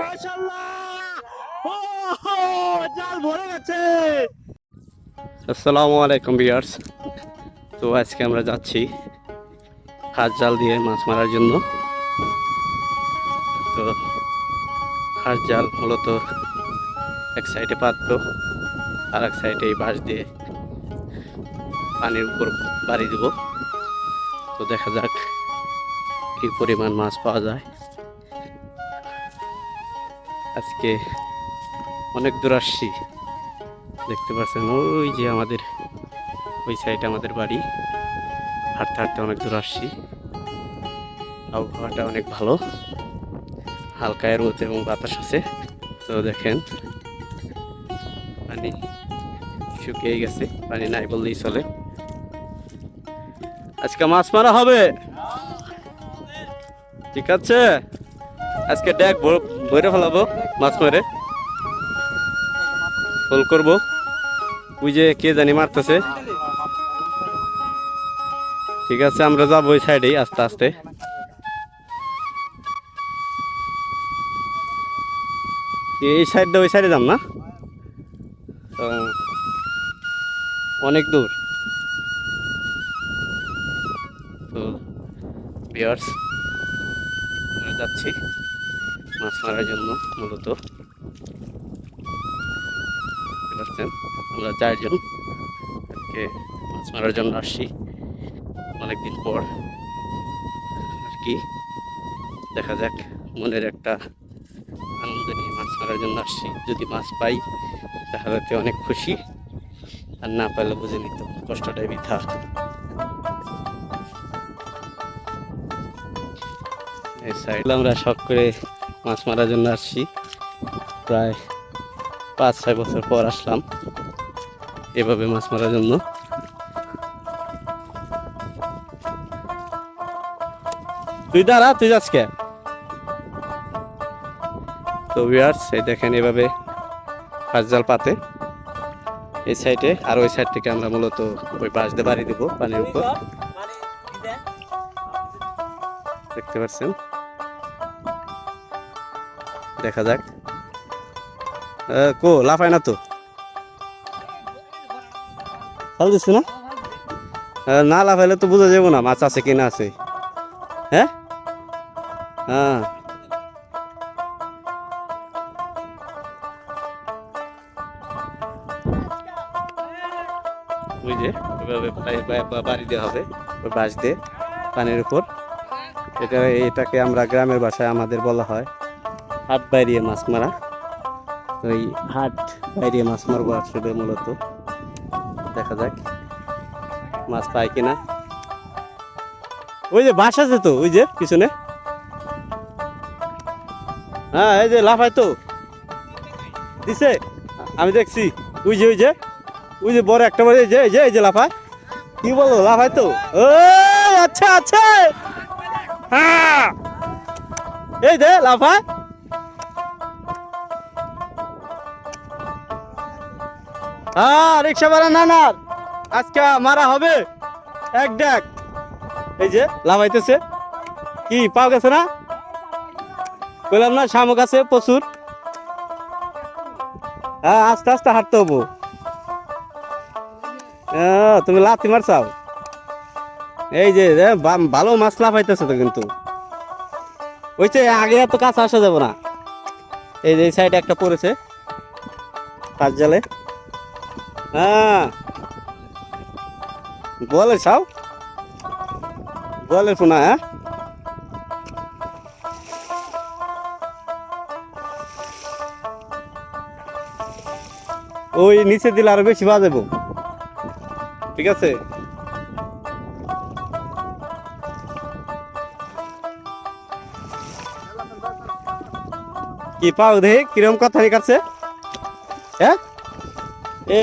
মাশাআল্লাহ। আলাইকুম বিয়ার্স তো আজকে আমরা যাচ্ছি হাত জাল দিয়ে মাছ মারার জন্য। তো হাঁস জাল মূলত এক সাইডে পাতত আর এক সাইডে এই বাঁশ দিয়ে পানির উপর বাড়ি দেব। তো দেখা যাক কি পরিমাণ মাছ পাওয়া যায়। আজকে অনেক দূর আসছি। দেখতে পাচ্ছেন, ওই যে আমাদের, ওই সাইডে আমাদের বাড়ি। হাঁটতে হাঁটতে অনেক দূর আসছি। আবহাওয়াটা অনেক ভালো। হালকা রোদ এবং বাতাস আছে। তো দেখেন, পানি শুকিয়ে গেছে। পানি নাই বললেই চলে। আজকে মাছ মারা হবে। ঠিক আছে? আজকে ড্যাগ ভরে ফেলাবো। মাছ মেরে। ফোল করব। ওই যে কে জানি মারতেছে। ঠিক আছে, আমরা যাব ওই সাইডেই আস্তে আস্তে। এই সাইডটা ওই সাইডে যাম না? অনেক দূর। তো যাচ্ছি। মাছ মারার জন্য, মূলত। আমরা চারজন আজকে মাছ মারার জন্য আসছি। অনেকদিন পর আর কি। দেখা যাক, মনের একটা আনন্দ নিয়ে মাছ মারার জন্য আসছি। যদি মাছ পাই, তাহলে অনেক খুশি। আর না পাইলে বুঝে নিত, কষ্টটাই বৃথা। আমরা শখ করে মাছ মারার জন্য আসছি। প্রায় পাঁচ, ছয় বছর পর আসলাম এভাবে মাছ মারার জন্য। তুই দাঁড়া, তুই যাস কে? তো ভিউয়ার্স এই দেখেন এভাবে ফাঁস জাল পাতে। এই সাইডে আর ওই সাইড থেকে আমরা মূলত ওই বাঁশ দিয়ে বাড়ি দেবো, পানির উপর। দেখতে পাচ্ছেন? দেখা যাক। কো, লাফায় না তো। চাল দিচ্ছ না? না লাফাইলে তো বোঝা যাব না, মাছ আছে কি না আছে। হ্যাঁ হ্যাঁ ওই হবে বাঁশ পানির উপর। এটা, এটাকে আমরা গ্রামের ভাষায় আমাদের বলা হয়। হাট বাইরিয়ে মাছ মারা। ওই হাট বাইরিয়ে মাছ মারবো আসলে মূলত। দেখা যাক মাছ পায় কিনা। ওই যে বাস আছে তো ওই যে পিছনে। হ্যাঁ এই যে লাফাই তো। দিছে। আমি দেখছি। ওই যে ওই যে। ওই যে বড় একটা বড় এই যে এই যে এই যে লাফায়। কি বলো লাফাই তো। ও আচ্ছা আচ্ছা। হ্যাঁ। এই দে লাফায়। হ্যাঁ রিক্সা ভাড়া না না আজকে মারা হবে। এই যে কি গেছে না? বললাম না, শামুক আছে প্রচুর। হ্যাঁ আস্তে আস্তে তুমি লাথি মারছাও। এই যে ভালো মাছ লাফাইতেছে তো কিন্তু। ওই যে আগে এত কাছে আসা যাব না। এই যে সাইডে একটা পড়েছে। কাজ জালে। হ্যাঁ। বলে ছাও বলে শোনা হ্যাঁ? ওই নিচে দিলে আরও বেশি বাজাবো ঠিক আছে? কি পাও দেখি? কিরম কথা কাছে? হ্যাঁ? এ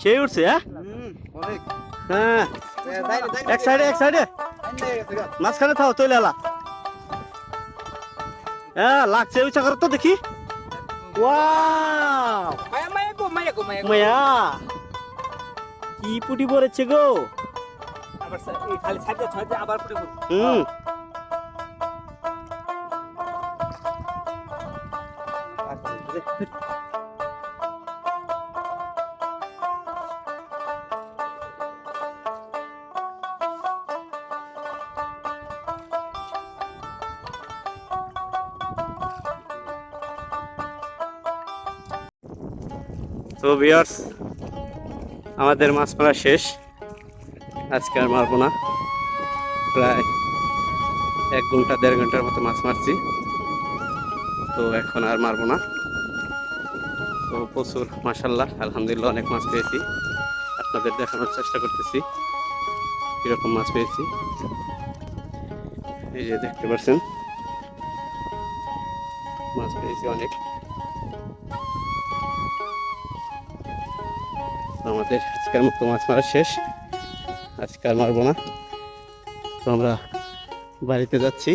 সেই উঠছে হ্যাঁ? হ্যাঁ। এক সাইডে এক সাইডে। মাঝখানে থাও তৈলে এলা। হ্যাঁ লাগছে উঁচা করো তো দেখি। মায়া। কি পুটি পড়েছে গো। সা- এই তো ভিউয়ার্স আমাদের মাছ মারা শেষ। আজকে আর মারবো না। প্রায় এক ঘণ্টা, দেড় ঘণ্টার মতো মাছ মারছি। তো এখন আর মারবো না। তো প্রচুর মাসাল্লাহ আলহামদুলিল্লাহ অনেক মাছ পেয়েছি। আপনাদের দেখানোর চেষ্টা করতেছি, কীরকম মাছ পেয়েছি। এই যে দেখতে পাচ্ছেন, মাছ পেয়েছি অনেক। আমাদের আজকের মতো মাছ মারা শেষ। আজকে আর মারবো না। তো আমরা বাড়িতে যাচ্ছি।